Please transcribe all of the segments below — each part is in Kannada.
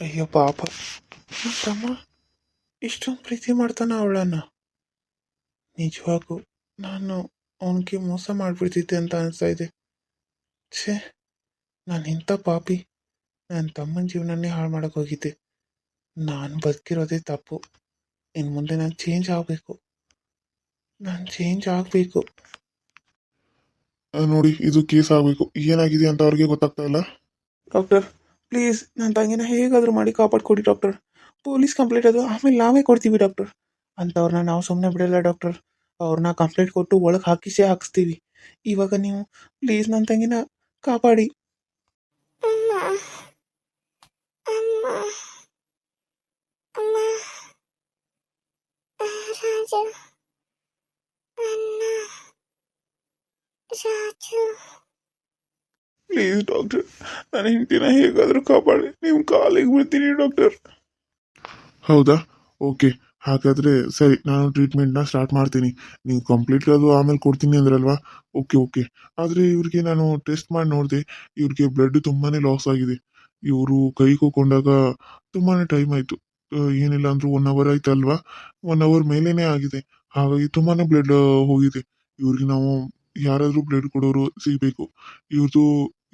ಅಯ್ಯೋ ಪಾಪ. ತಮ್ಮ ಇಷ್ಟೊಂದು ಪ್ರೀತಿ ಮಾಡ್ತಾನ ಅವಳನ್ನ. ನಿಜವಾಗೂ ನಾನು ಅವನಿಗೆ ಮೋಸ ಮಾಡಿಬಿಡ್ತಿದ್ದೆ ಅಂತ ಅನಿಸ್ತಾ ಇದೆ. ಛೇ ನಾನು ಇಂಥ ಪಾಪಿ. ನನ್ನ ತಮ್ಮನ ಜೀವನನೇ ಹಾಳು ಮಾಡೋಕೆ ಹೋಗಿದ್ದೆ. ನಾನು ಬದುಕಿರೋದೇ ತಪ್ಪು. ಇನ್ನು ಮುಂದೆ ನಾನು ಚೇಂಜ್ ಆಗಬೇಕು. ನಾನು ಚೇಂಜ್ ಆಗಬೇಕು. ನೋಡಿ ಇದು ಕೇಸ್ ಆಗಬೇಕು. ಏನಾಗಿದೆ ಅಂತ ಅವ್ರಿಗೆ ಗೊತ್ತಾಗ್ತಾ ಇಲ್ಲ. ಡಾಕ್ಟರ್ ಪ್ಲೀಸ್ ನನ್ನ ತಂಗಿನ ಹೇಗಾದರೂ ಮಾಡಿ ಕಾಪಾಡ್ಕೊಡಿ ಡಾಕ್ಟರ್ ಪೊಲೀಸ್ ಕಂಪ್ಲೇಂಟ್ ಅದು ಆಮೇಲೆ ನಾವೇ ಕೊಡ್ತೀವಿ ಡಾಕ್ಟರ್ ಅಂಥವ್ರನ್ನ ನಾವು ಸುಮ್ಮನೆ ಬಿಡಲ್ಲ ಡಾಕ್ಟರ್ ಅವ್ರನ್ನ ಕಂಪ್ಲೇಂಟ್ ಕೊಟ್ಟು ಒಳಗೆ ಹಾಕಿಸೇ ಹಾಕಿಸ್ತೀವಿ. ಇವಾಗ ನೀವು ಪ್ಲೀಸ್ ನನ್ನ ತಂಗಿನ ಕಾಪಾಡಿ. ರಾಜು. ಅಣ್ಣ. ರಾಜು. ಪ್ಲೀಸ್ ಡಾಕ್ಟರ್ ನನ್ನ ಹೆಂಡತಿನ ಹೇಗಾದರೂ ಕಾಪಾಡಿ. ನಿಮ್ಮ ಕಾಲಿಗೆ ಬಿಡ್ತೀನಿ ಡಾಕ್ಟರ್ ಹೌದಾ? ಓಕೆ. ಹಾಗಾದ್ರೆ ಸರಿ, ನಾನು ಟ್ರೀಟ್ಮೆಂಟ್ನ ಸ್ಟಾರ್ಟ್ ಮಾಡ್ತೀನಿ. ನೀವು ಕಂಪ್ಲೀಟ್ ಅದು ಆಮೇಲೆ ಕೊಡ್ತೀನಿ ಅಂದ್ರಲ್ವಾ? Okay okay. ಆದರೆ ಇವ್ರಿಗೆ ನಾನು ಟೆಸ್ಟ್ ಮಾಡಿ ನೋಡಿದೆ, ಇವ್ರಿಗೆ ಬ್ಲಡ್ ತುಂಬಾನೇ ಲಾಸ್ ಆಗಿದೆ. ಇವರು ಕೈ ಕೂಕೊಂಡಾಗ ತುಂಬಾನೇ ಟೈಮ್ ಆಯಿತು. ಏನಿಲ್ಲ ಅಂದ್ರು ಒನ್ ಅವರ್ ಆಯ್ತಲ್ವಾ? ಒನ್ ಅವರ್ ಮೇಲೇನೆ ಆಗಿದೆ. ಹಾಗಾಗಿ ತುಂಬಾನೇ ಬ್ಲಡ್ ಹೋಗಿದೆ. ಇವ್ರಿಗೆ ನಾವು ಯಾರಾದರೂ ಬ್ಲಡ್ ಕೊಡೋರು ಸಿಗಬೇಕು. ಇವ್ರದ್ದು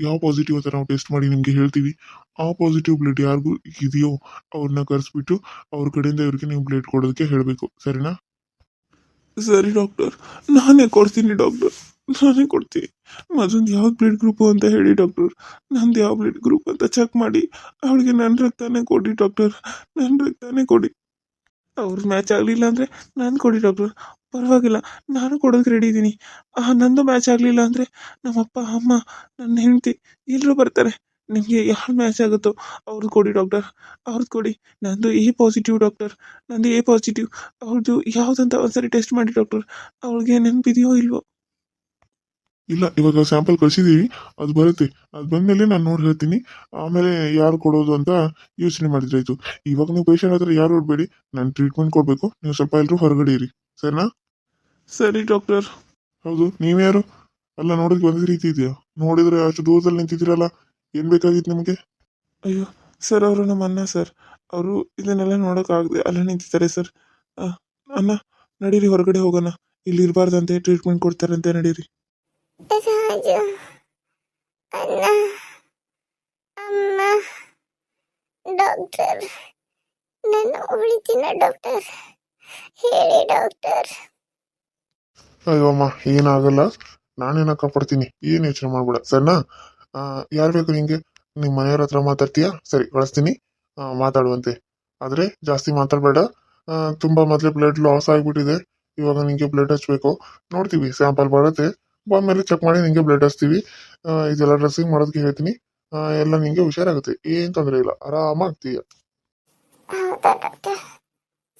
ಯಾವ ಪಾಸಿಟಿವ್ ಅಂತ ನಾವು ಟೆಸ್ಟ್ ಮಾಡಿ ನಿಮಗೆ ಹೇಳ್ತೀವಿ. ಆ ಪಾಸಿಟಿವ್ ಬ್ಲಡ್ ಯಾರಿಗೂ ಇದೆಯೋ ಅವ್ರನ್ನ ಕರೆಸ್ಬಿಟ್ಟು ಅವ್ರ ಕಡೆಯಿಂದ ಇವ್ರಿಗೆ ನೀವು ಬ್ಲಡ್ ಕೊಡೋದಕ್ಕೆ ಹೇಳಬೇಕು. ಸರಿನಾ? ಸರಿ ಡಾಕ್ಟರ್ ನಾನೇ ಕೊಡ್ತೀನಿ ಡಾಕ್ಟರ್ ನಾನೇ ಕೊಡ್ತೀನಿ. ಮತ್ತೊಂದು ಯಾವ ಬ್ಲಡ್ ಗ್ರೂಪು ಅಂತ ಹೇಳಿ ಡಾಕ್ಟರ್ ನಂದು ಯಾವ ಬ್ಲಡ್ ಗ್ರೂಪ್ ಅಂತ ಚೆಕ್ ಮಾಡಿ. ಅವಳಿಗೆ ನನ್ನ ರಕ್ತನೇ ಕೊಡಿ ಡಾಕ್ಟರ್ ನನ್ನ ರಕ್ತನೇ ಕೊಡಿ. ಅವ್ರ ಮ್ಯಾಚ್ ಆಗಲಿಲ್ಲ ಅಂದರೆ ನಾನು ಕೊಡಿ ಡಾಕ್ಟರ್ ಪರವಾಗಿಲ್ಲ, ನಾನು ಕೊಡೋದಕ್ಕೆ ರೆಡಿ ಇದ್ದೀನಿ. ನಂದು ಮ್ಯಾಚ್ ಆಗಲಿಲ್ಲ ಅಂದರೆ ನಮ್ಮಪ್ಪ, ಅಮ್ಮ, ನನ್ನ ಹೆಂಡತಿ ಎಲ್ಲರೂ ಬರ್ತಾರೆ. ನಿಮಗೆ ಯಾವ ಮ್ಯಾಚ್ ಆಗುತ್ತೋ ಅವ್ರದ್ದು ಕೊಡಿ ಡಾಕ್ಟರ್ ಅವ್ರದ್ದು ಕೊಡಿ. ನಂದು ಎ ಪಾಸಿಟಿವ್ ಡಾಕ್ಟರ್ ನಂದು ಎ ಪಾಸಿಟಿವ್ ಅವ್ರದ್ದು ಯಾವುದಂತ ಒಂದ್ಸರಿ ಟೆಸ್ಟ್ ಮಾಡಿ ಡಾಕ್ಟರ್ ಅವ್ರಿಗೆ ನೆನಪಿದೆಯೋ ಇಲ್ವೋ? ಇಲ್ಲ, ಇವಾಗ ಸ್ಯಾಂಪಲ್ ಕಳಿಸಿದೀವಿ. ಅದು ಬರುತ್ತೆ. ಅದು ಬಂದಮೇಲೆ ನಾನು ನೋಡಿ ಹೇಳ್ತೀನಿ. ಆಮೇಲೆ ಯಾರು ಕೊಡೋದು ಅಂತ ಯೋಚನೆ ಮಾಡಿದ್ರಾಯ್ತು ಇವಾಗ ನೀವು ಪೇಷಂಟ್ ಹತ್ರ ಯಾರು ನೋಡಬೇಡಿ. ನಾನು ಟ್ರೀಟ್ಮೆಂಟ್ ಕೊಡಬೇಕು. ನೀವು ಸ್ವಲ್ಪ ಎಲ್ಲರೂ ಹೊರಗಡೆ ಇರಿ. ಸರಿನಾ? ಸರಿ ಡಾಕ್ಟರ್ ಹೌದು ನೀವ್ಯಾರು ಅಲ್ಲ ನೋಡೋದಕ್ಕೆ ಒಂದೇ ರೀತಿ ಇದೆಯಾ? ನೋಡಿದ್ರೆ ಅಷ್ಟು ದೂರದಲ್ಲಿ ನಿಂತಿದ್ದೀರಲ್ಲ ಏನು ಬೇಕಾಗಿತ್ತು ನಿಮಗೆ? ಅಯ್ಯೋ ಸರ್ ಅವರು ನಮ್ಮ ಅಣ್ಣ ಸರ್ ಅವರು ಇದನ್ನೆಲ್ಲ ನೋಡೋಕ್ಕಾಗದೆ ಅಲ್ಲೇ ನಿಂತಿದ್ದಾರೆ ಸರ್ ಅಣ್ಣ ನಡೀರಿ ಹೊರಗಡೆ ಹೋಗೋಣ. ಇಲ್ಲಿ ಇರಬಾರ್ದಂತೆ ಟ್ರೀಟ್ಮೆಂಟ್ ಕೊಡ್ತಾರಂತೆ ನಡೀರಿ. ರಾಜು ಅಣ್ಣ ಅಮ್ಮ ಡಾಕ್ಟರ್ ನಾನು ಉಳಿತೀನ ಡಾಕ್ಟರ್ ಹೇಳಿ ಡಾಕ್ಟರ್ ಅಯ್ಯೋ ಅಮ್ಮ ಏನಾಗಲ್ಲ. ನಾನೇನ ಕಾಪಾಡ್ತೀನಿ. ಏನು ಯೋಚನೆ ಮಾಡ್ಬೇಡ. ಸರಿನಾ? ಯಾರು ಬೇಕು ನಿಂಗೆ? ನಿಮ್ಮ ಮನೆಯವ್ರ ಹತ್ರ ಮಾತಾಡ್ತೀಯಾ? ಸರಿ, ಕಳಿಸ್ತೀನಿ. ಮಾತಾಡುವಂತೆ. ಆದರೆ ಜಾಸ್ತಿ ಮಾತಾಡಬೇಡ. ತುಂಬ ಮೊದಲೇ ಬ್ಲಡ್ ಲಾಸ್ ಆಗಿಬಿಟ್ಟಿದೆ. ಇವಾಗ ನಿಮಗೆ ಬ್ಲಡ್ ಹಚ್ಬೇಕು. ನೋಡ್ತೀವಿ ಸ್ಯಾಂಪಲ್ ಬರುತ್ತೆ. ಬಂದಮೇಲೆ ಚೆಕ್ ಮಾಡಿ ನಿಮಗೆ ಬ್ಲಡ್ ಹಚ್ತೀವಿ. ಇದೆಲ್ಲ ಡ್ರೆಸ್ಸಿಂಗ್ ಮಾಡೋದಕ್ಕೆ ಹೇಳ್ತೀನಿ. ಎಲ್ಲ ನಿಮಗೆ ಹುಷಾರಾಗುತ್ತೆ. ಏನು ತೊಂದರೆ ಇಲ್ಲ. ಆರಾಮಾಗ್ತೀಯ.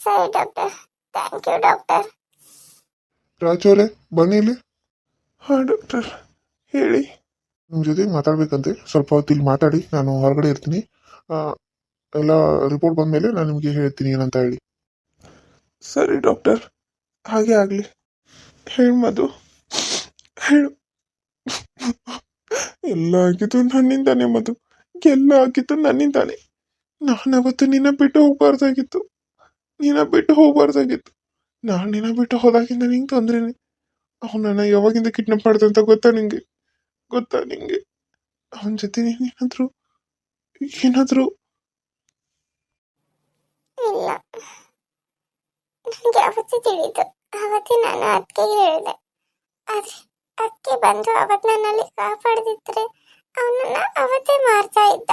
ಸರಿ, doctor. Thank you doctor. Raju ಅವರೇ ಬನ್ನಿ ಇಲ್ಲಿ. ಹಾಂ ಡಾಕ್ಟರ್ ಹೇಳಿ. ನಿಮ್ಮ ಜೊತೆ ಮಾತಾಡ್ಬೇಕಂತೆ. ಸ್ವಲ್ಪ ಹೊತ್ತು ಇಲ್ಲಿ ಮಾತಾಡಿ ನಾನು ಹೊರಗಡೆ ಇರ್ತೀನಿ. ಎಲ್ಲ ರಿಪೋರ್ಟ್ ಬಂದಮೇಲೆ ನಾನು ನಿಮಗೆ ಹೇಳ್ತೀನಿ ಏನಂತ ಹೇಳಿ. ಸರಿ ಡಾಕ್ಟರ್. ಹಾಗೆ ಆಗಲಿ. ಹೇಳಿ ಮದು ಹೇಳು. ಎಲ್ಲ ಆಗಿದ್ದು ನನ್ನಿಂದಾನೆ ಮದು ಎಲ್ಲ ಆಗಿದ್ದು ನನ್ನಿಂದಾನೆ. ನಾನು ಅವತ್ತು ನಿನ್ನ ಬಿಟ್ಟು ಹೋಗ್ಬಾರ್ದಾಗಿತ್ತು. ನಿನ್ನ ಬಿಟ್ಟು ಹೋಗ್ಬಾರ್ದಾಗಿತ್ತು. ನಾನು ದಿನ ಬಿಟ್ಟು ಹೋದಾಗಿಂದ ನಿಂಗೆ ತೊಂದ್ರೆನೆ? ಅವನನ್ನ ಯಾವಾಗಿಂದ ಕಿಡ್ನಾಪ್ ಮಾಡ್ದು ಅಂತ ಗೊತ್ತಾ ನಿಂಗೆ? ಗೊತ್ತಾ ನಿಂಗೆ? ಅವನ ಜೊತೆ ನೀನು ಏನಾದರೂ ಇಲ್ಲ. ನನಗೆ ಅವತ್ತು ತಿಳಿದು, ಅವತ್ತೇ ನಾನು ಅತ್ತಿಗೆ ಹೇಳಿದೆ. ಆದ್ರೆ ಅದಕ್ಕೆ ಬಂದು ಅವತ್ತು ನನ್ನಲ್ಲಿ ಕಾಪಾಡದಿದ್ರೆ ಅವನನ್ನ ಅವತ್ತೇ ಮಾರ್ತಾ ಇದ್ದ.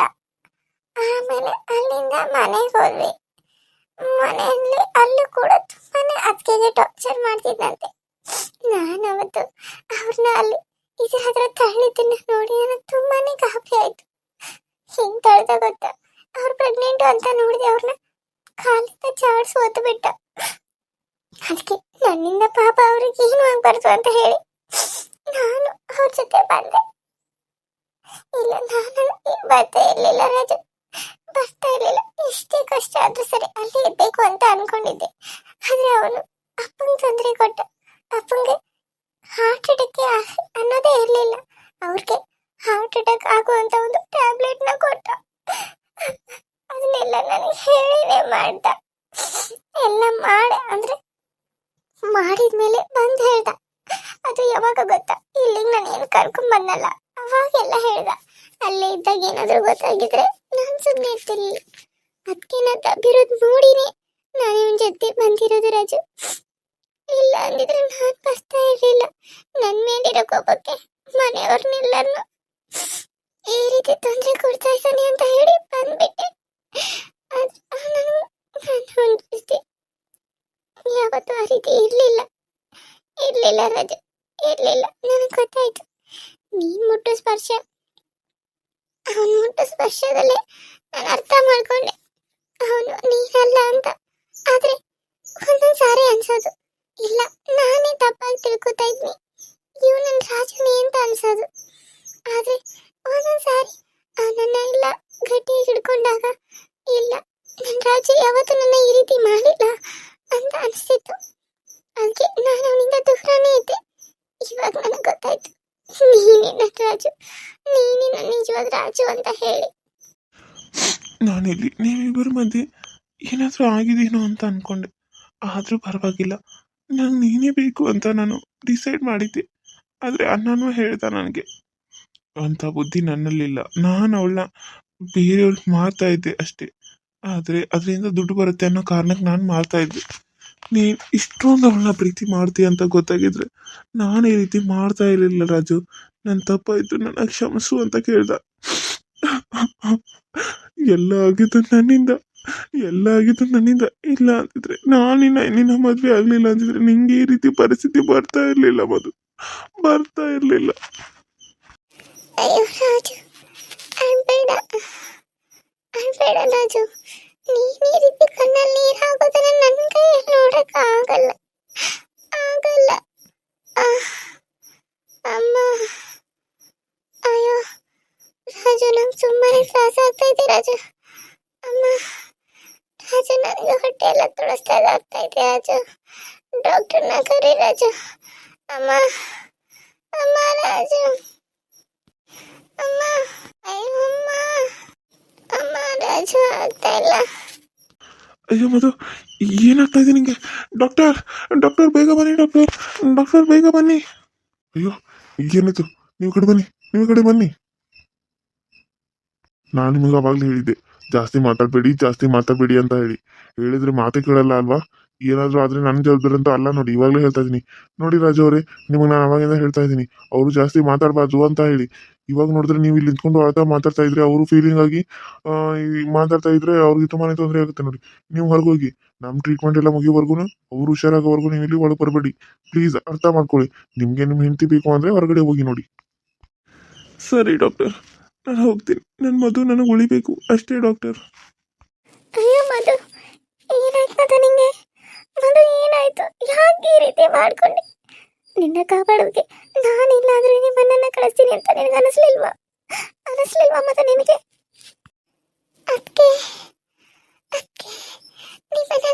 ಆಮೇಲೆ ಅಲ್ಲಿಂದ ಮನೆಗೆ ಹೋದ್ವಿ. ಮನೆಯಲ್ಲಿ ಅಲ್ಲೂ ಕೂಡ ತುಂಬಾನೇ ಅದಕ್ಕೆ ಟಾರ್ಚರ್ ಮಾಡ್ತಿದ್ದಂತೆ ನಾನು ಅವತ್ತು ಅವ್ರನ್ನ ಅಲ್ಲಿ ಇದ್ರ ಹತ್ರ ತಳ್ಳಿದ್ದನ್ನ ನೋಡಿ ನನಗೆ ತುಂಬಾನೇ ಗಾಬರಿ ಆಯ್ತು. ಹಿಂಗ್ ತಳ್ದ ಗೊತ್ತಾ? ಅವ್ರು ಪ್ರೆಗ್ನೆಂಟ್ ಅಂತ ನೋಡಿದೆ ಅವ್ರನ್ನ ಕಾಲಿಂದ ಚಾಡ್ಸ್ ಒದ್ದು ಬಿಟ್ಟ ಅದಕ್ಕೆ ನನ್ನಿಂದ ಪಾಪ ಅವ್ರಿಗೆ ಏನು ಆಗ್ಬಾರ್ದು ಅಂತ ಹೇಳಿ ನಾನು ಅವ್ರ ಜೊತೆ ಬಂದೆ. ಇಲ್ಲ, ನಾನು ಬರ್ತಾ ಇರ್ಲಿಲ್ಲ ರಾಜು. ಬರ್ತಾ ಇರಲಿಲ್ಲ. ಎಷ್ಟೇ ಕಷ್ಟ ಆದ್ರೂ ಸರಿ ಅಲ್ಲೇ ಇರ್ಬೇಕು ಅಂತ ಅನ್ಕೊಂಡಿದ್ದೆ. ಆದ್ರೆ ಅವನು ಅಪ್ಪಂಗೆ ತೊಂದರೆ ಕೊಟ್ಟ. ಅಪ್ಪಂಗೆ ಹಾರ್ಟ್ ಅಟ್ಯಾಕ್ ಅನ್ನೋದೇ ಇರಲಿಲ್ಲ. ಅವ್ರಿಗೆ ಹಾರ್ಟ್ ಅಟ್ಯಾಕ್ ಆಗುವಂತ ಒಂದು ಟ್ಯಾಬ್ಲೆಟ್ನ ಕೊಟ್ಟ. ಅದನ್ನೆಲ್ಲ ನನಗೆ ಹೇಳಿನೇ ಮಾಡ್ದ. ಎಲ್ಲ ಮಾಡ, ಅಂದ್ರೆ ಮಾಡಿದ್ಮೇಲೆ ಬಂದ್ ಹೇಳ್ದ. ಅದು ಯಾವಾಗ ಗೊತ್ತಾ? ಇಲ್ಲಿಗೆ ನಾನು ಏನು ಕರ್ಕೊಂಡ್ ಬಂದಲ್ಲ? ಅವಾಗೆಲ್ಲ ಹೇಳ್ದ. ಅಲ್ಲೇ ಇದ್ದಾಗ ಏನಾದರೂ ಗೊತ್ತಾಗಿದ್ರೆ ನಾನು ಸುಮ್ಮನೆ ಇರ್ತಿರ್ಲಿಲ್ಲ ಅದಕ್ಕೆ ನಾ ತಬ್ಬಿರೋದು ನೋಡಿನೇ. ನಾನು ಇವನ ಜೊತೆ ಬಂದಿರೋದು ರಾಜು. ಇಲ್ಲ ಅಂದಿದ್ರೆ ನಾನು ಬರ್ತಾ ಇರ್ಲಿಲ್ಲ. ನನ್ನ ಮೇಲಿರೋ ಕೋಪಕ್ಕೆ ಮನೆಯವ್ರನ್ನೆಲ್ಲರನ್ನು ಈ ರೀತಿ ತೊಂದರೆ ಕೊಡ್ತಾ ಇದ್ದಾನೆ ಅಂತ ಹೇಳಿ ಬಂದ್ಬಿಟ್ಟೆ. ಯಾವತ್ತೂ ಆ ರೀತಿ ಇರ್ಲಿಲ್ಲ. ಇರ್ಲಿಲ್ಲ ರಾಜು. ಇರ್ಲಿಲ್ಲ. ನನಗೆ ಗೊತ್ತಾಯ್ತು. ನೀನ್ ಮುಟ್ಟು ಸ್ಪರ್ಶ. ಅವನು ಮುಟ್ಟೋ ಸ್ಪರ್ಶದಲ್ಲೇ ನಾನು ಅರ್ಥ ಮಾಡ್ಕೊಂಡೆ. ಅವನು ನೀನಲ್ಲ ಅಂತ. ಆದ್ರೆ ಒಂದೊಂದ್ ಸಾರಿ ಅನ್ಸೋದು. ಇಲ್ಲ, ನಾನೇ ತಪ್ಪಾಗಿ ತಿಳ್ಕೊತಾ ಇದ್ನಿ. ಇವ್ ನನ್ನ ರಾಜುನೇ ಅಂತ ಅನ್ಸೋದು. ಆದ್ರೆ ಒಂದೊಂದ್ ಸಾರಿ ಅವನನ್ನ ಇಲ್ಲ ಗಟ್ಟಿ ಹಿಡ್ಕೊಂಡಾಗ, ಇಲ್ಲ ನನ್ನ ರಾಜು ಯಾವತ್ತೂ ನನ್ನ ಈ ರೀತಿ ಮಾಡಿಲ್ಲ ಅಂತ ಅನಿಸ್ತಿತ್ತು ಅದಕ್ಕೆ ನಾನು ಅವನಿಂದ ದೂರನೇ ಇದ್ದೆ ಇವಾಗ ನನಗೆ ಗೊತ್ತಾಯ್ತು ನೀನೇ ನನ್ನ ರಾಜು ನೀನೇ ನನ್ನ ನಿಜವಾದ ರಾಜು ಅಂತ ಹೇಳಿ. ನಾನಿಲ್ಲಿ ನೀವಿಬ್ಬರ ಮಧ್ಯೆ ಏನಾದರೂ ಆಗಿದೇನೋ ಅಂತ ಅನ್ಕೊಂಡೆ. ಆದರೂ ಪರವಾಗಿಲ್ಲ. ನಂಗೆ ನೀನೇ ಬೇಕು ಅಂತ ನಾನು ಡಿಸೈಡ್ ಮಾಡಿದ್ದೆ. ಆದರೆ ಅಣ್ಣನೂ ಹೇಳ್ದ ನನಗೆ, ಅಂತ ಬುದ್ಧಿ ನನ್ನಲ್ಲಿಲ್ಲ. ನಾನು ಅವಳನ್ನ ಬೇರೆಯವ್ರಿಗೆ ಮಾರ್ತಾ ಇದ್ದೆ ಅಷ್ಟೇ. ಆದರೆ ಅದರಿಂದ ದುಡ್ಡು ಬರುತ್ತೆ ಅನ್ನೋ ಕಾರಣಕ್ಕೆ ನಾನು ಮಾರ್ತಾ ಇದ್ದೆ. ನೀನು ಇಷ್ಟೊಂದು ಅವಳನ್ನ ಪ್ರೀತಿ ಮಾಡ್ತೀಯ ಅಂತ ಗೊತ್ತಾಗಿದ್ರೆ ನಾನು ಈ ರೀತಿ ಮಾಡ್ತಾ ಇರಲಿಲ್ಲ ರಾಜು. ನನ್ನ ತಪ್ಪಾಯಿತು ನನ್ನ ಕ್ಷಮಿಸು ಅಂತ ಕೇಳ್ದ. ಎಲ್ಲ ಆಗಿದ್ದು ನನ್ನಿಂದ, ಎಲ್ಲ ಆಗಿದ್ದು ನನ್ನಿಂದ. ಇಲ್ಲ ಅಂತಿದ್ರೆ ನಾನಿನ್ನ ನಿನ್ನ ಮದ್ವೆ ಆಗಲಿಲ್ಲ ಅಂತಿದ್ರೆ ನಿಂಗೆ ಈ ರೀತಿ ಪರಿಸ್ಥಿತಿ ಬರ್ತಾ ಇರಲಿಲ್ಲ ಮಧು. ಬರ್ತಾ ಇರಲಿಲ್ಲ. ಅಯ್ಯೋ ರಾಜು ರಾಜು, ನೀನ್ ಈ ರೀತಿ ಕಣ್ಣಲ್ಲಿ ನೀರು ಹಾಕೋದನ್ನ ನನ್ನ ಕೈಯಲ್ಲಿ ನೋಡಕ್ ಆಗಲ್ಲ ಆಗಲ್ಲ ಆಹ್, ಅಮ್ಮ ಅಯ್ಯೋ ರಾಜು ನಂಗೆ ಸುಮ್ಮನೆ ತ್ರಾಸ ಆಗ್ತಾ ಇದೆ ರಾಜು ಅಮ್ಮ ರಾಜು ನನಗೆ ಹೊಟ್ಟೆ ಎಲ್ಲ ತುಳಿಸ್ತಾ ಆಗ್ತಾ ಇದೆ ರಾಜು ಡಾಕ್ಟರ್ನ ಕರಿ ರಾಜು ಅಮ್ಮ ಅಮ್ಮ ರಾಜು ಅಮ್ಮ ಅಯ್ಯೋ ಅಮ್ಮ ಅಮ್ಮ ರಾಜು ಆಗ್ತಾ ಇಲ್ಲ ಅಯ್ಯೋ ಮಧು ಏನಾಗ್ತಾ ಇದೆ ನಿಂಗೆ ಡಾಕ್ಟರ್ ಡಾಕ್ಟರ್ ಬೇಗ ಬನ್ನಿ ಡಾಕ್ಟರ್ ಡಾಕ್ಟರ್ ಬೇಗ ಬನ್ನಿ ಅಯ್ಯೋ ಏನಾಯ್ತು ನೀವು ಕಡೆ ಬನ್ನಿ ನೀವು ಕಡೆ ಬನ್ನಿ ನಾನು ನಿಮಗೆ ಅವಾಗಲೇ ಹೇಳಿದ್ದೆ, ಜಾಸ್ತಿ ಮಾತಾಡಬೇಡಿ ಜಾಸ್ತಿ ಮಾತಾಡಬೇಡಿ ಅಂತ ಹೇಳಿ. ಹೇಳಿದ್ರೆ ಮಾತೇ ಕೇಳಲ್ಲ ಅಲ್ವಾ? ಏನಾದರೂ ಆದರೆ ನನ್ನ ಜವಾಬ್ದಾರಿ ಅಂತ ಅಲ್ಲ ನೋಡಿ, ಇವಾಗಲೇ ಹೇಳ್ತಾ ಇದ್ದೀನಿ. ನೋಡಿ ರಾಜು ಅವರೇ, ನಿಮಗೆ ನಾನು ಅವಾಗಿಂದ ಹೇಳ್ತಾ ಇದ್ದೀನಿ, ಅವರು ಜಾಸ್ತಿ ಮಾತಾಡಬಾರ್ದು ಅಂತ ಹೇಳಿ. ಇವಾಗ ನೋಡಿದ್ರೆ ನೀವು ಇಲ್ಲಿ ನಿಂತ್ಕೊಂಡು ಅಳ್ತಾ ಮಾತಾಡ್ತಾ ಇದ್ರೆ ಅವರು ಫೀಲಿಂಗ್ ಆಗಿ ಮಾತಾಡ್ತಾ ಇದ್ರೆ ಅವ್ರಿಗೆ ತುಂಬಾನೇ ತೊಂದರೆ ಆಗುತ್ತೆ ನೋಡಿ. ನೀವು ಹೊರಗೋಗಿ ನಮ್ಮ ಟ್ರೀಟ್ಮೆಂಟ್ ಎಲ್ಲ ಮುಗಿಯೋವರೆಗೂ ಅವರು ಹುಷಾರಾಗೋವರೆಗೂ ನೀವು ಇಲ್ಲಿ ಒಳಗೆ ಬರಬೇಡಿ. ಪ್ಲೀಸ್ ಅರ್ಥ ಮಾಡ್ಕೊಳ್ಳಿ, ನಿಮಗೆ ನಿಮ್ಮ ಹೆಂಡತಿ ಬೇಕು ಅಂದರೆ ಹೊರಗಡೆ ಹೋಗಿ ನೋಡಿ. ಸರಿ ಡಾಕ್ಟರ್. ನಾನು ಹೋಗ್ತೀನಿ. ನನ್ನ ಮಧು ನನಗೆ ಉಳಿಬೇಕು. ಅಷ್ಟೇ ಡಾಕ್ಟರ್. ಅಯ್ಯೋ ಮಧು, ಏನಾಯ್ತು ಮಧು ನಿಂಗೆ? ಮಧು ಏನಾಯ್ತು? ಯಾಕೆ ಈ ರೀತಿ ಮಾಡ್ಕೊಂಡೆ? ನಿನ್ನ ಕಾಪಾಡೋಕೆ ನಾನಿಲ್ಲ ಅಂದ್ರೆ ನಿಮ್ಮನ್ನ ಕಳಿಸ್ತೀನಿ ಅಂತ ನಿನಗೆ ಅನಿಸ್ಲಿಲ್ವಾ? ಅನಿಸ್ಲಿಲ್ವಾ ಮತ್ತೆ ನಿನಗೆ? ಅದಕ್ಕೆ ಅದಕ್ಕೆ ನಿಮ್ಮನ್ನ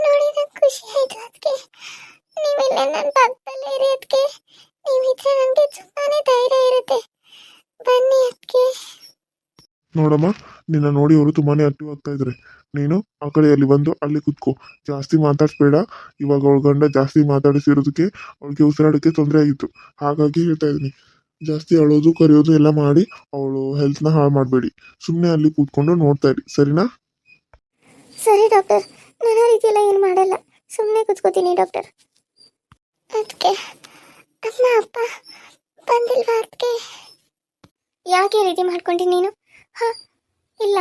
ನೋಡಮ್ಮ, ನಿನ್ನ ನೋಡಿ ಅವರು ತುಂಬಾನೇ ಆಕ್ಟಿವ್ ಆಗ್ತಾ ಇದ್ದಾರೆ ನೀನು ಆ ಕಡೆ ಅಲ್ಲಿ ಬಂದು ಅಲ್ಲಿ ಕುತ್ಕೋ. ಜಾಸ್ತಿ ಮಾತಾಡಿಸ್ಬೇಡ. ಇವಾಗ ಅವಳ ಗಂಡ ಜಾಸ್ತಿ ಮಾತಾಡಿಸಿರೋದಕ್ಕೆ ಅವಳಿಗೆ ಉಸಿರಾಡೋಕ್ಕೆ ತೊಂದರೆ ಆಗಿತ್ತು. ಹಾಗಾಗಿ ಹೇಳ್ತಾ ಇದ್ದೀನಿ. ಜಾಸ್ತಿ ಅಳೋದು, ಕರೆಯೋದು ಎಲ್ಲ ಮಾಡಿ ಅವಳು ಹೆಲ್ತ್ನ ಹಾಳು ಮಾಡಬೇಡಿ. ಸುಮ್ಮನೆ ಅಲ್ಲಿ ಕೂತ್ಕೊಂಡು ನೋಡ್ತಾ ಇರಿ. ಸರಿನಾ? ಸರಿ ಡಾಕ್ಟರ್. ನಾನು ಆ ರೀತಿ ಎಲ್ಲ ಏನು ಮಾಡಲ್ಲ. ಸುಮ್ಮನೆ ಕೂತ್ಕೋತೀನಿ ಡಾಕ್ಟರ್. ಅದಕ್ಕೆ ಅಮ್ಮ, ಅಪ್ಪ ಬಂದಿಲ್ವಾ ಅದಕ್ಕೆ ಯಾಕೆ ರೀತಿ ಮಾಡ್ಕೊಂಡಿ ನೀನು? ಹಾಂ, ಇಲ್ಲ.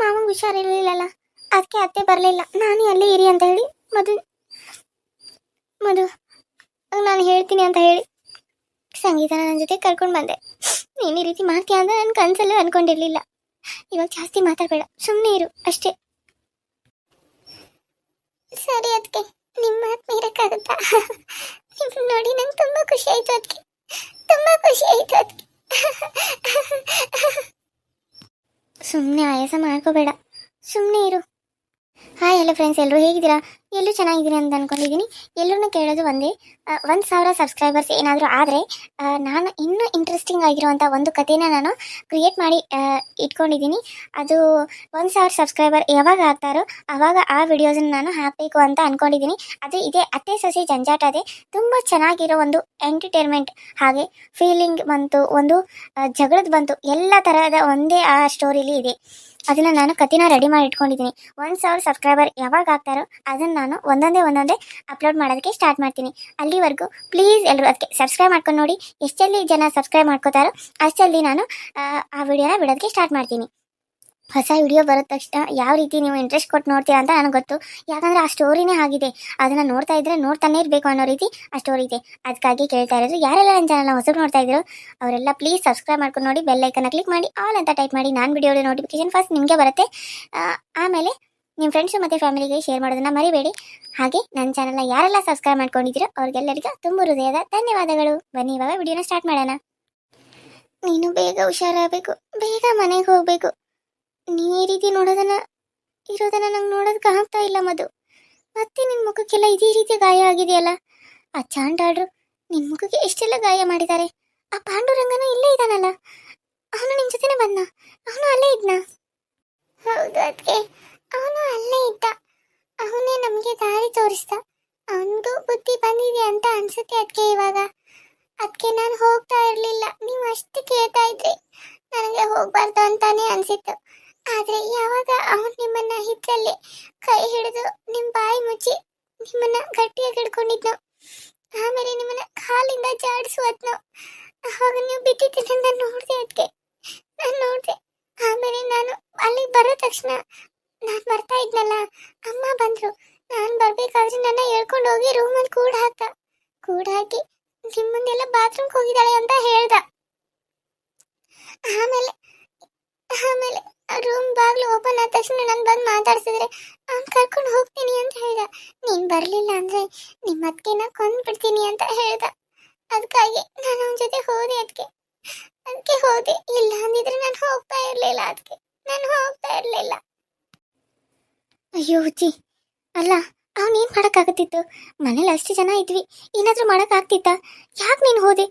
ಮಾವಂಗೆ ಹುಷಾರಿರ್ಲಿಲ್ಲಲ್ಲ. ಅದಕ್ಕೆ ಅತ್ತೆ ಬರಲಿಲ್ಲ. ನಾನು ಅಲ್ಲೇ ಇರಿ ಅಂತ ಹೇಳಿ ಮಧು ಮಧು ನಾನು ಹೇಳ್ತೀನಿ ಅಂತ ಹೇಳಿ ಸಂಗೀತ ನನ್ನ ಜೊತೆ ಕರ್ಕೊಂಡು ಬಂದೆ. ನೀನು ಈ ರೀತಿ ಮಾಡ್ತೀಯ ಅಂತ ನನ್ನ ಕನಸಲ್ಲೂ ಅನ್ಕೊಂಡಿರ್ಲಿಲ್ಲ. ಇವಾಗ ಜಾಸ್ತಿ ಮಾತಾಡಬೇಡ. ಸುಮ್ಮನೆ ಇರು ಅಷ್ಟೇ. ಸರಿ ಅದಕ್ಕೆ ನಿಮ್ಮ ಮಾತು ಮೀರಕ್ಕಾಗುತ್ತಾ? ನಿಮ್ಮನ್ನ ನೋಡಿ, ನಂಗೆ ತುಂಬ ಖುಷಿ ಆಯ್ತು ಅದಕ್ಕೆ ತುಂಬ ಖುಷಿ ಆಯ್ತು ಅದಕ್ಕೆ ಸುಮ್ಮನೆ ಆಯಾಸ ಮಾಡ್ಕೋಬೇಡ. ಸುಮ್ಮನೆ ಇರು. ಹಾಯ್ ಹಲೋ ಫ್ರೆಂಡ್ಸ್ ಎಲ್ಲರೂ ಹೇಗಿದ್ದೀರಾ? ಎಲ್ಲೂ ಚೆನ್ನಾಗಿದ್ದೀನಿ ಅಂತ ಅನ್ಕೊಂಡಿದ್ದೀನಿ. ಎಲ್ಲರೂ ಕೇಳೋದು ಒಂದೇ ಒಂದು ಸಾವಿರ ಸಬ್ಸ್ಕ್ರೈಬರ್ಸ್ ಏನಾದರೂ ಆದರೆ ನಾನು ಇನ್ನೂ ಇಂಟ್ರೆಸ್ಟಿಂಗ್ ಆಗಿರುವಂಥ ಒಂದು ಕಥೆನ ನಾನು ಕ್ರಿಯೇಟ್ ಮಾಡಿ ಇಟ್ಕೊಂಡಿದ್ದೀನಿ. ಅದು ಒಂದು ಸಾವಿರ ಸಬ್ಸ್ಕ್ರೈಬರ್ ಯಾವಾಗ ಆಗ್ತಾರೋ ಆವಾಗ ಆ ವಿಡಿಯೋಸನ್ನ ನಾನು ಹಾಕಬೇಕು ಅಂತ ಅಂದ್ಕೊಂಡಿದ್ದೀನಿ ಅದು ಇದೆ ಅತ್ತೆ ಸೊಸೆ ಜಂಜಾಟ ಅದೇ. ತುಂಬ ಚೆನ್ನಾಗಿರೋ ಒಂದು ಎಂಟರ್ಟೈನ್ಮೆಂಟ್ ಹಾಗೆ ಫೀಲಿಂಗ್ ಬಂತು, ಒಂದು ಜಗಳದ ಬಂತು. ಎಲ್ಲ ಥರದ ಒಂದೇ ಆ ಸ್ಟೋರಿಲಿ ಇದೆ. ಅದನ್ನು ನಾನು ಕಥೆನ ರೆಡಿ ಮಾಡಿ ಇಟ್ಕೊಂಡಿದ್ದೀನಿ. ಒಂದು ಸಾವಿರ ಸಬ್ಸ್ಕ್ರೈಬರ್ ಯಾವಾಗ ಆಗ್ತಾರೋ ಅದನ್ನು ನಾನು ಒಂದೊಂದೇ ಒಂದೊಂದೇ ಅಪ್ಲೋಡ್ ಮಾಡೋದಕ್ಕೆ ಸ್ಟಾರ್ಟ್ ಮಾಡ್ತೀನಿ. ಅಲ್ಲಿವರೆಗೂ ಪ್ಲೀಸ್ ಎಲ್ಲರೂ ಅದಕ್ಕೆ ಸಬ್ಸ್ಕ್ರೈಬ್ ಮಾಡ್ಕೊಂಡು ನೋಡಿ. ಎಷ್ಟು ಜನ ಸಬ್ಸ್ಕ್ರೈಬ್ ಮಾಡ್ಕೋತಾರೋ ಅಷ್ಟು ಜಲ್ದಿ ನಾನು ಆ, ವಿಡಿಯೋನ ಬಿಡೋದಕ್ಕೆ ಸ್ಟಾರ್ಟ್ ಮಾಡ್ತೀನಿ. ಹೊಸ ವಿಡಿಯೋ ಬರೋದ ತಕ್ಷಣ ಯಾವ ರೀತಿ ನೀವು ಇಂಟ್ರೆಸ್ಟ್ ಕೊಟ್ಟು ನೋಡ್ತೀರಾ ಅಂತ ನನಗೆ ಗೊತ್ತು. ಯಾಕಂದರೆ ಆ ಸ್ಟೋರಿನೇ ಆಗಿದೆ. ಅದನ್ನು ನೋಡ್ತಾ ಇದ್ರೆ ನೋಡ್ತಾನೇ ಇರಬೇಕು ಅನ್ನೋ ರೀತಿ ಆ ಸ್ಟೋರಿ ಇದೆ. ಅದಕ್ಕಾಗಿ ಕೇಳ್ತಾ ಇರೋದು ಯಾರೆಲ್ಲ ನನ್ನ ಚಾನಲ್ನ ಹೊಸ ನೋಡ್ತಾ ಇದ್ರು ಅವರೆಲ್ಲ ಪ್ಲೀಸ್ ಸಬ್ಸ್ಕ್ರೈಬ್ ಮಾಡ್ಕೊಂಡು ನೋಡಿ ಬೆಲ್ಲೈಕನ್ನ ಕ್ಲಿಕ್ ಮಾಡಿ ಆಲ್ ಅಂತ ಟೈಪ್ ಮಾಡಿ ನಾನು ವಿಡಿಯೋ ನೋಟಿಫಿಕೇಶನ್ ಫಸ್ಟ್ ನಿಮಗೆ ಬರುತ್ತೆ. ಆಮೇಲೆ ನಿಮ್ಮ ಫ್ರೆಂಡ್ಸು ಮತ್ತು ಫ್ಯಾಮಿಲಿಗೆ ಶೇರ್ ಮಾಡೋದನ್ನ ಮರಿಬೇಡಿ. ಹಾಗೆ ನನ್ನ ಚಾನಲ್ನ ಯಾರೆಲ್ಲ ಸಬ್ಸ್ಕ್ರೈಬ್ ಮಾಡ್ಕೊಂಡಿದ್ದೀರೋ ಅವ್ರಿಗೆಲ್ಲರಿಗೂ ತುಂಬ ಹೃದಯದ ಧನ್ಯವಾದಗಳು. ಬನ್ನಿ, ಇವಾಗ ವಿಡಿಯೋನ ಸ್ಟಾರ್ಟ್ ಮಾಡೋಣ. ನೀನು ಬೇಗ ಹುಷಾರಾಗಬೇಕು, ಬೇಗ ಮನೆಗೆ ಹೋಗಬೇಕು. ನೀ ಈ ರೀತಿ ನೋಡೋದನ್ನ, ಇರೋದನ್ನ ನಂಗೆ ನೋಡೋದಕ್ಕೆ ಆಗ್ತಾ ಇಲ್ಲ ಮದು ಮತ್ತೆ ನಿನ್ನ ಮುಖಕ್ಕೆಲ್ಲ ಇದೇ ರೀತಿ ಗಾಯ ಆಗಿದೆಯಲ್ಲ? ಆ ಚಾಂಡಾಡ್ರು ನಿನ್ನ ಮುಖಕ್ಕೆ ಎಷ್ಟೆಲ್ಲ ಗಾಯ ಮಾಡಿದ್ದಾರೆ ಆ ಪಾಂಡುರಂಗನ ಇಲ್ಲೇ ಇದ್ದಾನಲ್ಲ? ಅವನು ನಿನ್ನ ಜೊತೆನೆ ಬಂದ ಅವನು ಅಲ್ಲೇ ಇದ್ನ? ಹೌದು ಅದಕ್ಕೆ ಅವನು ಅಲ್ಲೇ ಇದ್ದ. ಅವನೇ ನಮಗೆ ದಾರಿ ತೋರಿಸ್ದ. ಅವನಿಗೂ ಬುದ್ಧಿ ಬಂದಿದೆ ಅಂತ ಅನ್ಸುತ್ತೆ ಅದಕ್ಕೆ ಇವಾಗ. ಅದಕ್ಕೆ ನಾನು ಹೋಗ್ತಾ ಇರಲಿಲ್ಲ. ನೀವು ಅಷ್ಟು ಕೇಳ್ತಾ ಇದ್ರಿ. ನನಗೆ ಹೋಗ್ಬಾರ್ದು ಅಂತಾನೆ ಅನ್ಸಿತ್ತು. ಆದ್ರೆ ಯಾವಾಗ ಅವನು ನಿಮ್ಮನ್ನ ಹಿತ್ತಲ್ಲಿ ಕೈ ಹಿಡಿದು ನಿಮ್ಮ ಬಾಯಿ ಮುಚ್ಚಿ ನಿಮ್ಮನ್ನ ಗಟ್ಟಿಯಾಗಿ ಹಿಡ್ಕೊಂಡಿದ್ನು, ಆಮೇಲೆ ನಿಮ್ಮನ್ನ ಕಾಲಿಂದ ಜಾಡಿಸುವತ್ನು, ಅವಾಗ ನೀವು ಬಿಟ್ಟಿದ್ದನ್ನ ನೋಡಿದೆ ಅದಕ್ಕೆ ನಾನು ನೋಡಿದೆ. ಆಮೇಲೆ ನಾನು ಅಲ್ಲಿಗೆ ಬರೋ ತಕ್ಷಣ ನಾನು ಬರ್ತಾ ಇದ್ನಲ್ಲ. ಅಮ್ಮ ಬಂದ್ರು. ನಾನು ಬರ್ಬೇಕಾದ್ರೆ ನನ್ನ ಹೇಳ್ಕೊಂಡು ಹೋಗಿ ರೂಮಲ್ಲಿ ಕೂಡ ಹಾಕ ಕೂಡ ಹಾಕಿ ನಿಮ್ಮನ್ನೆಲ್ಲ ಬಾತ್ರೂಮ್ಗೆ ಹೋಗಿದ್ದಾಳೆ ಅಂತ ಹೇಳ್ದ. ಆಮೇಲೆ ಆಮೇಲೆ ರೂಮ್ ಬಾಗ್ಲು ಓಪನ್ ಆದ ತಕ್ಷಣ ನಾನು ಬಂದು ಮಾತಾಡ್ಸಿದ್ರೆ ಅವ್ನು ಕರ್ಕೊಂಡು ಹೋಗ್ತೀನಿ ಅಂತ ಹೇಳ್ದ. ನೀನ್ ಬರಲಿಲ್ಲ ಅಂದ್ರೆ ನಿಮ್ಮ ಅತ್ತಿಗೆನ ಕೊಂದ್ಬಿಡ್ತೀನಿ ಅಂತ ಹೇಳ್ದ. ಅದಕ್ಕಾಗಿ ನಾನು ಅವನ ಜೊತೆ ಹೋದೆ ಅದಕ್ಕೆ ಅದಕ್ಕೆ ಹೋದೆ. ಇಲ್ಲ ಅಂದಿದ್ರೆ ನಾನು ಹೋಗ್ತಾ ಇರಲಿಲ್ಲ ಅದಕ್ಕೆ ನಾನು ಹೋಗ್ತಾ ಇರ್ಲಿಲ್ಲ. ಅಯ್ಯೋ ಅಲ್ಲ ಅವನೇನ್ ಮಾಡಕ್ಕಾಗತ್ತಿತ್ತು? ಮನೇಲಿ ಅಷ್ಟು ಜನ ಇದ್ವಿ. ಏನಾದ್ರೂ ಮಾಡಕ್ಕಾಗ್ತಿತ್ತ? ಯಾಕೆ ನೀನು ಹೋದೆ?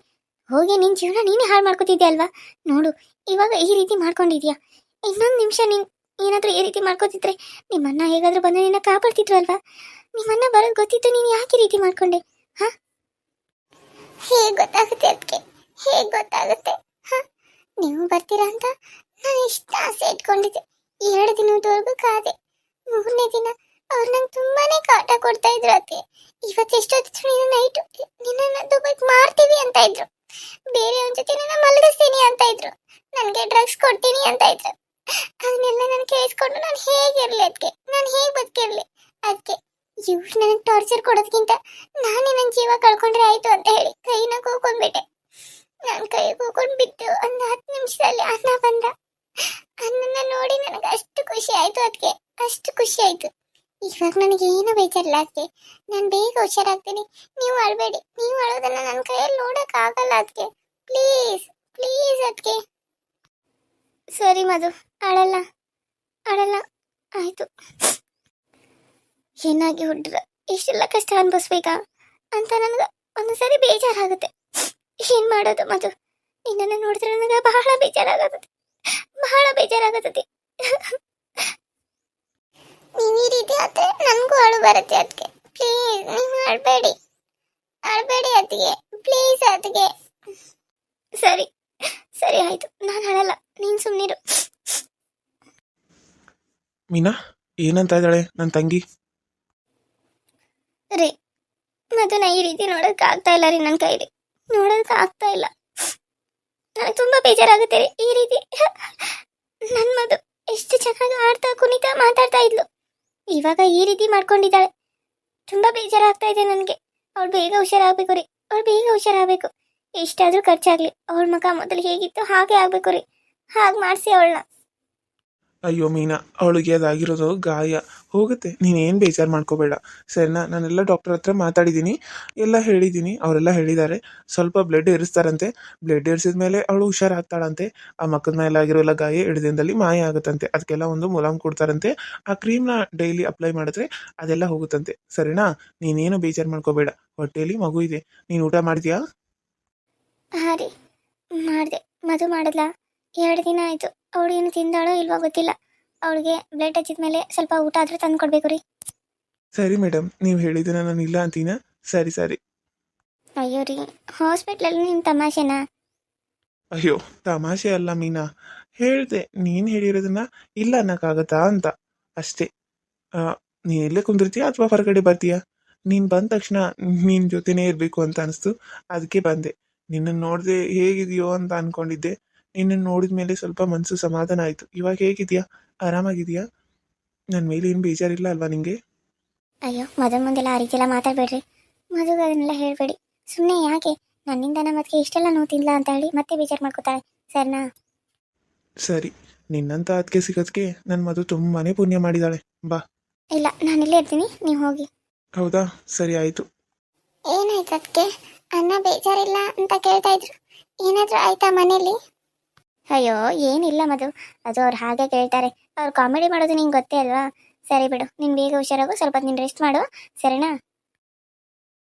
ಹೋಗಿ ನಿನ್ ಜೀವನ ನೀನೇ ಹಾಳು ಮಾಡ್ಕೋತಿದ್ದೆ ಅಲ್ವಾ? ನೋಡು, ಇವಾಗ ಈ ರೀತಿ ಮಾಡ್ಕೊಂಡಿದ್ಯಾ? ಇನ್ನೊಂದು ನಿಮಿಷ ನೀನ್ ಏನಾದ್ರೂ ಈ ರೀತಿ ಮಾಡ್ಕೋತಿದ್ರೆ ನಿಮ್ಮನ್ನ ಹೇಗಾದರೂ ಬಂದು ನಿನ್ನ ಕಾಪಾಡ್ತಿದ್ರು ಅಲ್ವಾ? ನಿಮ್ಮನ್ನ ಬರೋದು ಗೊತ್ತಿತ್ತು ನೀನು ಯಾಕೆ ಈ ರೀತಿ ಮಾಡ್ಕೊಂಡೆ? ಹಾಂ? ಹೇಗೆ ಗೊತ್ತಾಗುತ್ತೆ ಅದಕ್ಕೆ ಹೇಗೆ ಗೊತ್ತಾಗುತ್ತೆ? ಹಾಂ? ನೀವು ಬರ್ತೀರಾ ಅಂತ ನಾನು ಇಷ್ಟ ಆಸೆ ಇಟ್ಕೊಂಡಿದ್ದೆ. ಎರಡು ದಿನದವರೆಗೂ ಕಾದೆ. ಮೂರನೇ ದಿನ ಅವ್ರು ನಂಗೆ ತುಂಬಾನೇ ಕಾಟ ಕೊಡ್ತಾ ಇದ್ರು ಅದಕ್ಕೆ ಇವತ್ತು ಎಷ್ಟೊತ್ತು ನೀನು ನೈಟು ನಿನ್ನನ್ನು ದುಬೈಗೆ ಮಾರ್ತೀವಿ ಅಂತ ಇದ್ರು. ಬೇರೆಯವ್ರ ಜೊತೆ ನನ್ನ ಮಲಗಿಸ್ತೀನಿ ಅಂತ ಇದ್ರು. ನನಗೆ ಡ್ರಗ್ಸ್ ಕೊಡ್ತೀನಿ ಅಂತ ಇದ್ರು. ಅದನ್ನೆಲ್ಲ ನಾನು ಕೇಳಿಸ್ಕೊಂಡು ನಾನು ಹೇಗಿರ್ಲಿ ಅದಕ್ಕೆ ನಾನು ಹೇಗೆ ಬದುಕಿರ್ಲಿ? ಅದಕ್ಕೆ ಇವ್ರು ನನಗೆ ಟಾರ್ಚರ್ ಕೊಡೋದಕ್ಕಿಂತ ನಾನೇ ನನ್ನ ಜೀವ ಕಳ್ಕೊಂಡ್ರೆ ಆಯ್ತು ಅಂತ ಹೇಳಿ ಕೈನ ಕೂಕೊಂಡ್ಬಿಟ್ಟೆ. ನಾನು ಕೈ ಕೂಕೊಂಡು ಬಿಟ್ಟು ಒಂದು ಹತ್ತು ನಿಮಿಷದಲ್ಲಿ ಅನ್ನ ಬಂದ. ಅನ್ನನ ನೋಡಿ ನನಗೆ ಅಷ್ಟು ಖುಷಿ ಆಯ್ತು ಅದಕ್ಕೆ ಅಷ್ಟು ಖುಷಿ ಆಯ್ತು. ಇವಾಗ ನನಗೆ ಏನು ಬೇಜಾರಿಲ್ಲ ಅದಕ್ಕೆ ನಾನು ಬೇಗ ಹುಷಾರಾಗ್ತೀನಿ. ನೀವು ಅಳಬೇಡಿ. ನೀವು ಅಳೋದನ್ನ ನನ್ನ ಕೈಯಲ್ಲಿ ನೋಡೋಕ್ಕಾಗಲ್ಲ ಅದಕ್ಕೆ ಪ್ಲೀಸ್ ಪ್ಲೀಸ್ ಅದಕ್ಕೆ ಸರಿ ಮಧು, ಅಳಲ್ಲ. ಅಳಲ್ಲ. ಆಯಿತು. ಏನಾಗಿ ಹುಡ್ರ, ಇಷ್ಟೆಲ್ಲ ಕಷ್ಟ ಅನ್ಭವಿಸ್ಬೇಕಾ? ಅಂತ ನನಗೆ ಒಂದ್ಸರಿ ಬೇಜಾರಾಗುತ್ತೆ. ಏನು ಮಾಡೋದು ಮಧು? ನಿನ್ನನ್ನು ನೋಡಿದ್ರೆ ನನಗೆ ಬಹಳ ಬೇಜಾರಾಗತ್ತೆ. ಬಹಳ ಬೇಜಾರಾಗತ್ತೆ ನೀವು ಈ ರೀತಿ ಆದ್ರೆ ನನಗೂ ಅಳು ಬರುತ್ತೆ ಅದಕ್ಕೆ ಪ್ಲೀಸ್ ನೀವು ಅಳಬೇಡಿ. ಅಳಬೇಡಿ ಅದಕ್ಕೆ ಪ್ಲೀಸ್ ಅದಕ್ಕೆ ಸರಿ. ಸರಿ ಆಯ್ತು. ನಾನು ಅಳಲ್ಲ. ನೀನು ಸುಮ್ಮನಿರು ಮೀನಾ ಏನಂತ ಇದ್ದಾಳೆ ನನ್ನ ತಂಗಿ? ರೀ ಮತ್ತೆ ನಾ ಈ ರೀತಿ ನೋಡೋಕೆ ಆಗ್ತಾ ಇಲ್ಲ ರೀ ನನ್ನ ಕೈಲಿ. ನೋಡೋಕೆ ಆಗ್ತಾ ಇಲ್ಲ. ನನಗೆ ತುಂಬ ಬೇಜಾರಾಗುತ್ತೆ ರೀ ಈ ರೀತಿ. ನನ್ನ ಮದು ಎಷ್ಟು ಚೆನ್ನಾಗಿ ಆಡ್ತಾ ಕುಣಿತಾ ಮಾತಾಡ್ತಾ ಇದ್ಲು. ಇವಾಗ ಈ ರೀತಿ ಮಾಡ್ಕೊಂಡಿದ್ದಾಳೆ. ತುಂಬ ಬೇಜಾರಾಗ್ತಾ ಇದೆ ನನಗೆ. ಅವಳು ಬೇಗ ಹುಷಾರಾಗಬೇಕು ರೀ. ಅವಳು ಬೇಗ ಹುಷಾರಾಗಬೇಕು. ಎಷ್ಟಾದರೂ ಖರ್ಚಾಗಲಿ. ಅವಳ ಮಗ ಮೊದಲು ಹೇಗಿತ್ತು ಹಾಗೆ ಆಗಬೇಕು ರೀ. ಹಾಗೆ ಮಾಡಿಸಿ ಅವಳನ್ನ. ಅಯ್ಯೋ ಮೀನಾ, ಅವಳಿಗೆ ಅದಾಗಿರೋದು ಗಾಯ. ಹೋಗುತ್ತೆ. ನೀನೇನು ಬೇಜಾರು ಮಾಡ್ಕೋಬೇಡ. ಸರಿನಾ? ನಾನೆಲ್ಲ ಡಾಕ್ಟರ್ ಹತ್ರ ಮಾತಾಡಿದ್ದೀನಿ ಎಲ್ಲ ಹೇಳಿದ್ದೀನಿ ಅವರೆಲ್ಲ ಹೇಳಿದ್ದಾರೆ. ಸ್ವಲ್ಪ ಬ್ಲಡ್ ಇರಿಸ್ತಾರಂತೆ ಬ್ಲಡ್ ಇರಿಸಿದ ಮೇಲೆ ಅವಳು ಹುಷಾರಾಗ್ತಾಳಂತೆ. ಆ ಮಕ್ಕದ ಮೇಲೆ ಆಗಿರೋ ಎಲ್ಲ ಗಾಯ ದಿನದಲ್ಲಿ ಮಾಯ ಆಗುತ್ತಂತೆ. ಅದಕ್ಕೆಲ್ಲ ಒಂದು ಮುಲಾಮ್ ಕೊಡ್ತಾರಂತೆ. ಆ ಕ್ರೀಮ್ನ ಡೈಲಿ ಅಪ್ಲೈ ಮಾಡಿದ್ರೆ ಅದೆಲ್ಲ ಹೋಗುತ್ತಂತೆ. ಸರಿನಾ? ನೀನೇನು ಬೇಜಾರು ಮಾಡ್ಕೋಬೇಡ. ಹೊಟ್ಟೆಯಲ್ಲಿ ಮಗು ಇದೆ. ನೀನು ಊಟ ಮಾಡಿದ್ಯಾ? ಮಾಡಿದೆ. ಮದು ಮಾಡಲ್ಲ. ಎರಡು ದಿನ ಆಯಿತು. ಅವಳು ಏನು ತಿಂದಾಳೋ ಇಲ್ವೋ ಗೊತ್ತಿಲ್ಲ. ಅವಳಿಗೆ ಬ್ಲಡ್ ಹಚ್ಚಿದ ಮೇಲೆ ಸ್ವಲ್ಪ ಊಟ ಆದರೂ ತಂದು ಕೊಡಬೇಕು ರೀ. ಸರಿ ಮೇಡಮ್ ನೀವು ಹೇಳಿದ್ದನ್ನ ನಾನು ಇಲ್ಲ ಅಂತೀನ? ಸರಿ ಸರಿ. ಅಯ್ಯೋ ರೀ ಹಾಸ್ಪಿಟ್ಲಲ್ಲಿ ನಿಮ್ಮ ತಮಾಷೆನಾ? ಅಯ್ಯೋ ತಮಾಷೆ ಅಲ್ಲ ಮೀನಾ. ಹೇಳ್ದೆ ನೀನು ಹೇಳಿರೋದನ್ನ ಇಲ್ಲ ಅನ್ನಕ್ಕಾಗತ್ತಾ ಅಂತ. ಅಷ್ಟೇ. ನೀನ್ ಇಲ್ಲೇ ಕುಂದಿರ್ತೀಯ ಅಥವಾ ಹೊರಗಡೆ ಬರ್ತೀಯಾ? ನೀನು ಬಂದ ತಕ್ಷಣ ನಿನ್ನ ಜೊತೆನೇ ಇರಬೇಕು ಅಂತ ಅನಿಸ್ತು. ಅದಕ್ಕೆ ಬಂದೆ. ನಿನ್ನನ್ನು ನೋಡಿದೆ ಹೇಗಿದೆಯೋ ಅಂತ ಅನ್ಕೊಂಡಿದ್ದೆ. ನಿನ್ನನ್ನು ನೋಡಿದ ಮೇಲೆ ಸ್ವಲ್ಪ ಮನಸ್ಸು ಸಮಾಧಾನ ಆಯ್ತು. ಇವಾಗ ಹೇಗಿದೆಯಾ? ಆರಾಮಾಗಿದೆಯಾ ನನ್ನ ಮೇಲೆ ಏನು ಬೇಜಾರಿಲ್ಲ ಅಲ್ವಾ ನಿಂಗೆ? ಅಯ್ಯೋ ಮದುವೆ ಮುಂದೆಲ್ಲ ಆ ರೀತಿ ಎಲ್ಲ ಮಾತಾಡಬೇಡ್ರಿ. ಮದುವೆ ಅದನ್ನೆಲ್ಲ ಹೇಳಬೇಡಿ. ಸುಮ್ಮನೆ ಯಾಕೆ? ನನ್ನಿಂದ ನಮ್ಮ ಅದಕ್ಕೆ ಇಷ್ಟೆಲ್ಲ ನೋವು ತಿನ್ಲ ಅಂತ ಹೇಳಿ ಮತ್ತೆ ಬೇಜಾರು ಮಾಡ್ಕೋತಾಳೆ. ಸರಿನಾ? ಸರಿ ನಿನ್ನಂತ ಅದಕ್ಕೆ ಸಿಗೋದಕ್ಕೆ ನನ್ನ ಮದು ತುಂಬಾನೇ ಪುಣ್ಯ ಮಾಡಿದಾಳೆ. ಬಾ. ಇಲ್ಲ ನಾನು ಇಲ್ಲೇ ಇರ್ತೀನಿ. ನೀವು ಹೋಗಿ. ಹೌದಾ? ಸರಿ ಆಯ್ತು. ಏನಾಯ್ತು ಅದಕ್ಕೆ ಅನ್ನ ಬೇಜಾರಿಲ್ಲ ಅಂತ ಕೇಳ್ತಾ ಇದ್ರು. ಏನಾದರೂ ಆಯ್ತಾ ಮನೇಲಿ? ಅಯ್ಯೋ ಏನಿಲ್ಲ ಮದು ಅದು ಅವ್ರು ಹಾಗೆ ಕೇಳ್ತಾರೆ. ಅವ್ರು ಕಾಮಿಡಿ ಮಾಡೋದು ನಿಂಗೆ ಗೊತ್ತೇ ಅಲ್ವಾ? ಸರಿ ಬಿಡು, ನೀನು ಬೇಗ ಹುಷಾರಾಗು, ಸ್ವಲ್ಪ ನೀನು ರೆಸ್ಟ್ ಮಾಡು, ಸರಿನಾ?